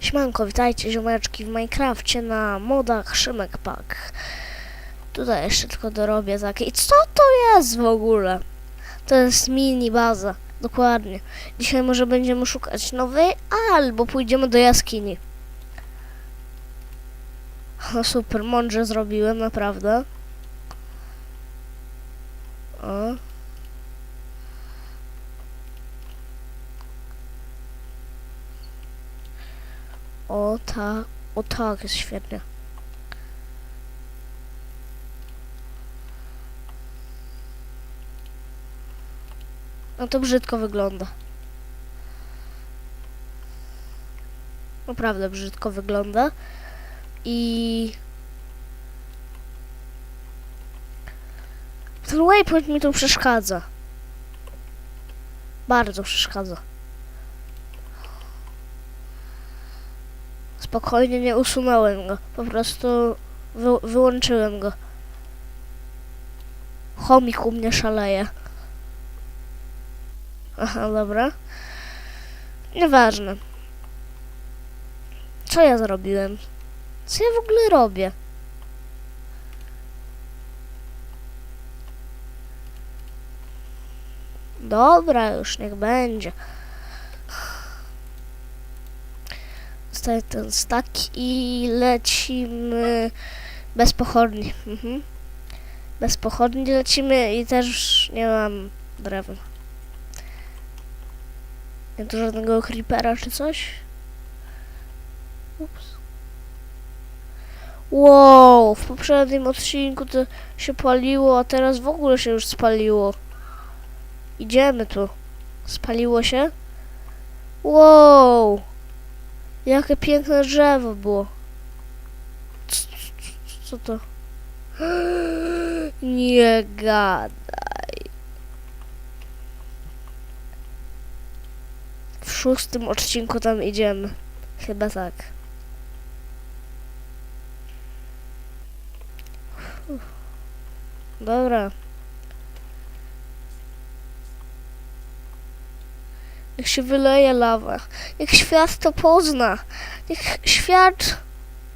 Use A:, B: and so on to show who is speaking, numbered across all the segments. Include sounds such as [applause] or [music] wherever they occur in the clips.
A: Siemanko, witajcie ziomeczki w Minecrafcie na modach Szymek Pack. Tutaj jeszcze tylko dorobię takie. Co to jest w ogóle? To jest mini baza, dokładnie. Dzisiaj może będziemy szukać nowej, albo pójdziemy do jaskini. No super, mądrze zrobiłem, naprawdę. O. O tak, o tak, jest świetnie. No to brzydko wygląda. Naprawdę brzydko wygląda. I... Ten waypoint mi tu przeszkadza. Bardzo przeszkadza. Spokojnie nie usunąłem go. Po prostu wy wyłączyłem go. Chomik u mnie szaleje. Aha, dobra. Nieważne. Co ja zrobiłem? Co ja w ogóle robię? Dobra, już niech będzie. Zostaje ten stak i lecimy bez pochodni. Mhm. Bez pochodni lecimy i też nie mam drewna. Nie tu żadnego creepera czy coś? Ups. Wow, w poprzednim odcinku to się paliło, a teraz w ogóle się już spaliło. Idziemy tu. Spaliło się? Wow. Jakie piękne drzewo było. Co to? [gasps] Nie gadaj. W szóstym odcinku tam idziemy. Chyba tak. Dobra. Niech się wyleje lawa. Niech świat to pozna. Niech świat...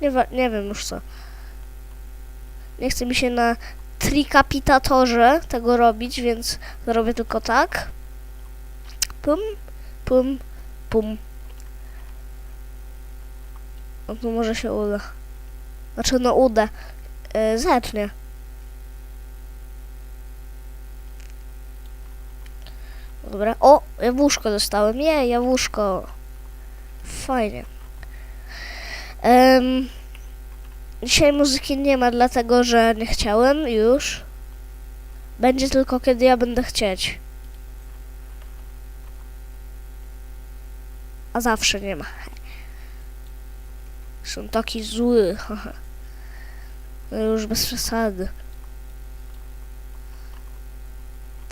A: Nie, nie wiem już co. Nie chce mi się na trikapitatorze tego robić, więc zrobię tylko tak. Pum, pum, pum. No tu może się uda. Znaczy no uda. Yy, zacznie. Dobra. O, jabłuszko dostałem. Je, jabłuszko. Fajnie. Em, dzisiaj muzyki nie ma, dlatego że nie chciałem już. Będzie tylko kiedy ja będę chcieć. A zawsze nie ma. Są taki zły. [laughs] No już bez przesady.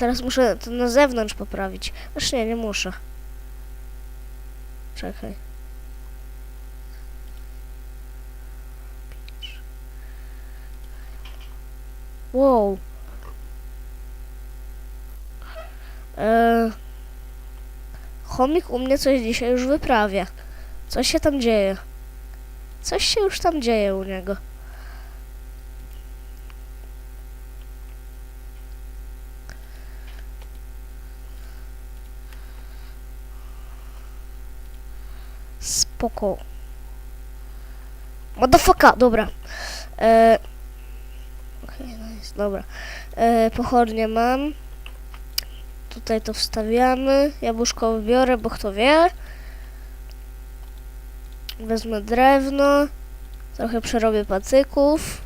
A: Teraz muszę to na zewnątrz poprawić. Aż nie, nie muszę. Czekaj. Wow. Eee, chomik u mnie coś dzisiaj już wyprawia. Coś się tam dzieje. Coś się już tam dzieje u niego. Spoko. Motherfucker, dobra. E, Okej, nice, dobra. E, pochodnie mam. Tutaj to wstawiamy. Jabłuszko wybiorę, bo kto wie. Wezmę drewno. Trochę przerobię patyków.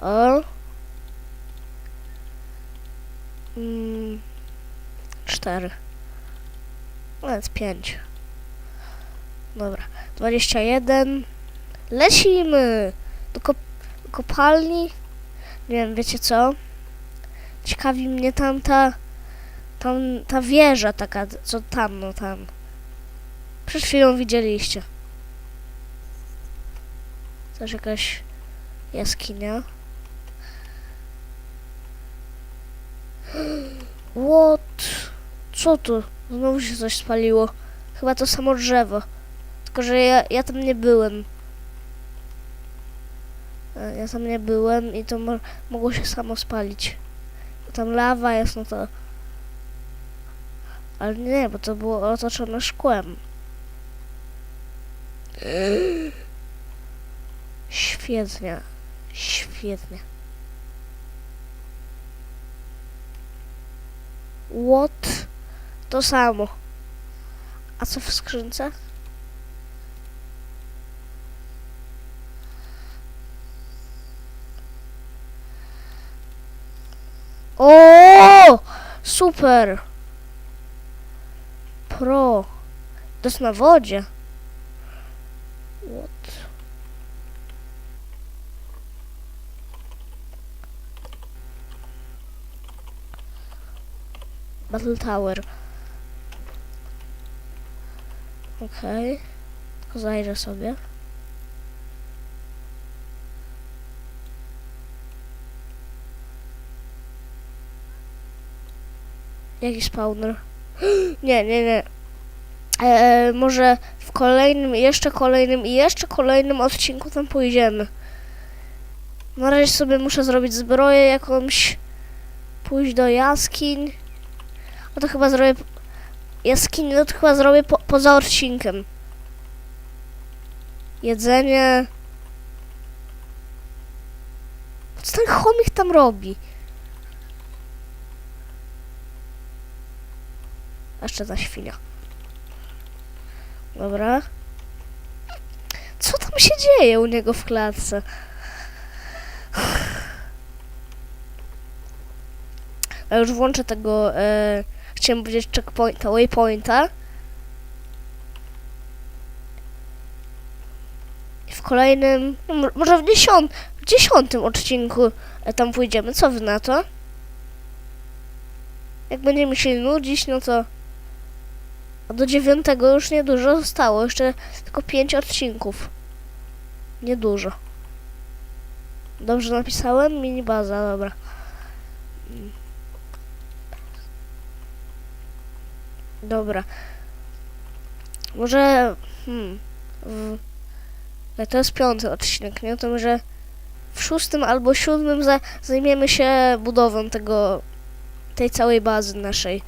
A: O. Mm, cztery. Nawet pięć. Dobra. 21. Lecimy! Do, kop do kopalni. Nie wiem, wiecie co? Ciekawi mnie tamta... Tam ta wieża taka, co tam, no tam. Przed chwilą widzieliście. Też jakaś jaskinia. What? Co tu? Znowu się coś spaliło. chyba to samo drzewo. Tylko, że ja, ja tam nie byłem. E, Ja tam nie byłem i to mo mogło się samo spalić. Tam lawa jest, no to... Ale nie, bo to było otoczone szkłem. Świetnie. Świetnie. What? To samo. A co w skrzynce? O! Super! Pro. To jest na wodzie. What? Battle Tower. Okej. Tylko zajrzę sobie. Jaki spawner? [gasps] Nie, nie, nie. E, może w kolejnym, jeszcze kolejnym i jeszcze kolejnym odcinku tam pójdziemy. Na razie sobie muszę zrobić zbroję jakąś. Pójść do jaskiń. No to chyba zrobię... Jaskini, to chyba zrobię po, poza odcinkiem. Jedzenie... Co ten chomik tam robi? Jeszcze ta świnia. Dobra. Co tam się dzieje u niego w klatce? [sighs] Ja już włączę tego, e, chciałem powiedzieć checkpointa, waypointa. I w kolejnym, no, mo- może w, w dziesiątym odcinku e, tam pójdziemy. Co wy na to? Jak będziemy się nudzić, no to do dziewiątego już niedużo zostało. Jeszcze tylko pięć odcinków. Niedużo. Dobrze napisałem? Mini baza, dobra. Dobra. Może... Hmm. W, to jest piąty odcinek, nie? To może w szóstym albo siódmym za, zajmiemy się budową tego... tej całej bazy naszej.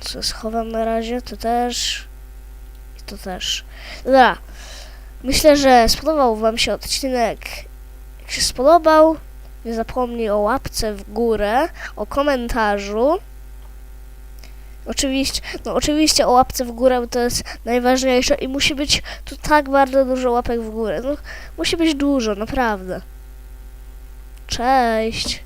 A: Co schowam na razie, to też. I to też. Dobra. Myślę, że spodobał Wam się odcinek. Jak się spodobał, nie zapomnij o łapce w górę, o komentarzu. Oczywiście, no oczywiście o łapce w górę, bo to jest najważniejsze i musi być tu tak bardzo dużo łapek w górę. No, musi być dużo, naprawdę. Cześć.